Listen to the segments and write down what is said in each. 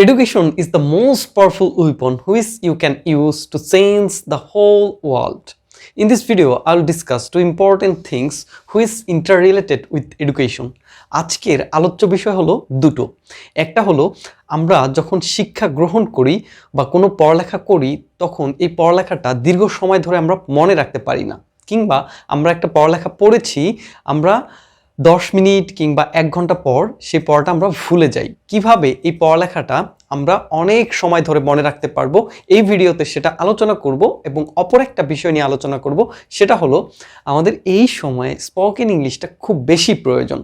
Education is the most powerful weapon which you can use to change the whole world. In this video, I'll discuss two important things which interrelated with education. আজকের আলোচ্য বিষয় হলো দুটো একটা হলো আমরা যখন শিক্ষা গ্রহণ করি বা কোনো পড়ালেখা করি তখন এই পড়ালেখাটা দীর্ঘ সময় ধরে আমরা মনে রাখতে পারি না কিংবা আমরা একটা পড়ালেখা পড়েছি আমরা দশ মিনিট কিংবা এক ঘণ্টা পর সেই পড়াটা আমরা ভুলে যাই। কীভাবে এই পড়ালেখাটা আমরা অনেক সময় ধরে মনে রাখতে পারব, এই ভিডিওতে সেটা আলোচনা করব এবং অপর একটা বিষয় নিয়ে আলোচনা করব, সেটা হলো আমাদের এই সময়ে স্পোকেন ইংলিশটা খুব বেশি প্রয়োজন।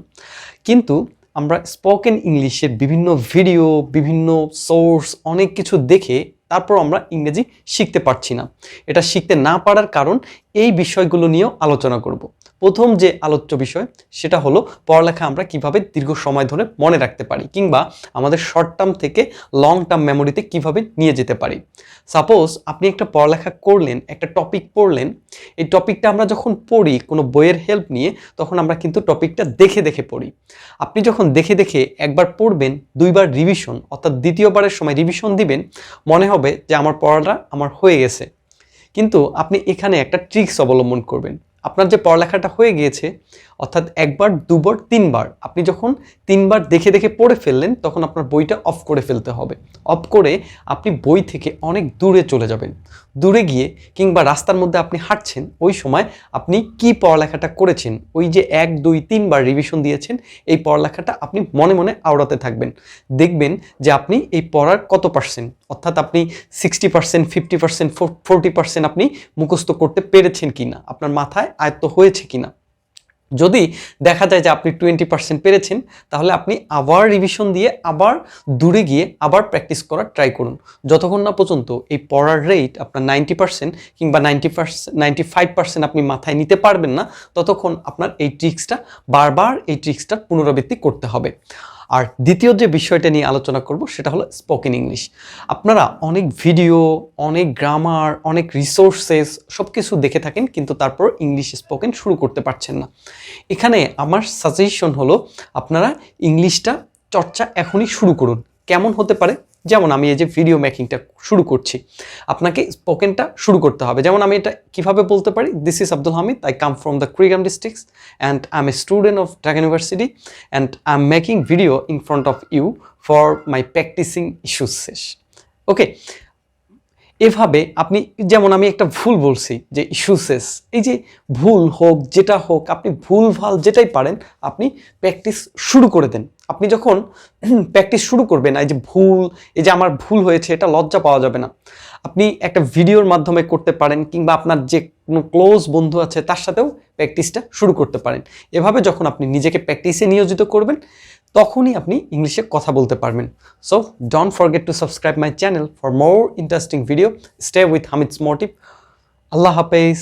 কিন্তু আমরা স্পোকেন ইংলিশের বিভিন্ন ভিডিও বিভিন্ন সোর্স অনেক কিছু দেখে তারপর আমরা ইংরেজি শিখতে পারছি না। এটা শিখতে না পারার কারণ এই বিষয়গুলো নিয়েও আলোচনা করব। প্রথম যে আলোচ্য বিষয়, সেটা হলো পড়ালেখা আমরা কীভাবে দীর্ঘ সময় ধরে মনে রাখতে পারি কিংবা আমাদের শর্ট টার্ম থেকে লং টার্ম মেমোরিতে কীভাবে নিয়ে যেতে পারি। সাপোজ আপনি একটা পড়ালেখা করলেন, একটা টপিক পড়লেন, এই টপিকটা আমরা যখন পড়ি, কোনো বইয়ের হেল্প নিয়ে, তখন আমরা কিন্তু টপিকটা দেখে দেখে পড়ি। আপনি যখন দেখে দেখে একবার পড়বেন, দুইবার রিভিশন অর্থাৎ দ্বিতীয়বারের সময় রিভিশন দিবেন, মনে হবে যে আমার পড়াটা আমার হয়ে গেছে। কিন্তু আপনি এখানে একটা ট্রিক্স অবলম্বন করবেন। আপনার যে পড়ালেখাটা হয়ে গিয়েছে, অর্থাৎ একবার, দুবার, তিনবার, আপনি যখন তিনবার দেখে দেখে পড়ে ফেললেন, তখন আপনার বইটা অফ করে ফেলতে হবে। অফ করে আপনি বই থেকে অনেক দূরে চলে যাবেন। দূরে গিয়ে কিংবা রাস্তার মধ্যে আপনি হাঁটছেন, ওই সময় আপনি কি পড়ালেখাটা করেছেন? ওই যে এক, দুই, তিনবার রিভিশন দিয়েছেন, এই পড়ালেখাটা আপনি মনে মনে আওড়াতে থাকবেন। দেখবেন যে আপনি এই পড়ার কত পার্সেন্ট অর্থাৎ আপনি sixty percent fifty percent forty percent আপনি মুখস্থ করতে পেরেছেন কি না আপনার মাথায় আয়ত্ত হয়েছে কিনা? যদি দেখা যায় যে আপনি টোয়েন্টি পার্সেন্ট পেরেছেন, তাহলে আপনি আবার রিভিশন দিয়ে আবার দূরে গিয়ে আবার প্র্যাকটিস করার ট্রাই করুন। যতক্ষণ না পর্যন্ত এই পড়ার রেট আপনার নাইনটি পার্সেন্ট কিংবা ninety percent ninety five percent আপনি মাথায় নিতে পারবেন না, ততক্ষণ আপনার এই ট্রিক্সটা বারবার এই ট্রিক্সটার পুনরাবৃত্তি করতে হবে। আর দ্বিতীয় যে বিষয়টা নিয়ে আলোচনা করব সেটা হলো স্পোকেন ইংলিশ আপনারা অনেক ভিডিও অনেক গ্রামার অনেক রিসোর্সেস সব কিছু দেখে থাকেন, কিন্তু তারপর ইংলিশ স্পোকেন শুরু করতে পারছেন না। এখানে আমার সাজেশন হলো, আপনারা ইংলিশটা চর্চা এখনই শুরু করুন। কেমন হতে পারে? যেমন আমি এই যে ভিডিও মেকিংটা শুরু করছি, আপনাকে স্পোকেনটা শুরু করতে হবে। যেমন আমি এটা কীভাবে বলতে পারি this is Abdul Hamid I come from the Kurigram districts and I am a student of Dhaka university and I am making video in front of you for my practising issues শেষ okay এভাবে আপনি, যেমন আমি একটা ভুল বলছি, যে ইস্যুসেস এই যে ভুল হোক, যেটা হোক, আপনি ভুল ভালো যেটাই পারেন, আপনি প্র্যাকটিস শুরু করে দেন। আপনি যখন প্র্যাকটিস শুরু করবেন, এই যে ভুল, এই যে আমার ভুল হয়েছে, এটা লজ্জা পাওয়া যাবে না। আপনি একটা ভিডিওর মাধ্যমে করতে পারেন, কিংবা আপনার যে কোনো ক্লোজ বন্ধু আছে, তার সাথেও প্র্যাকটিসটা শুরু করতে পারেন। এভাবে যখন আপনি নিজেকে প্র্যাকটিসে নিয়োজিত করবেন তখনই আপনি ইংলিশে কথা বলতে পারবেন। So don't forget to subscribe my channel for more interesting video stay with Hamid's motive আল্লাহ হাফেজ।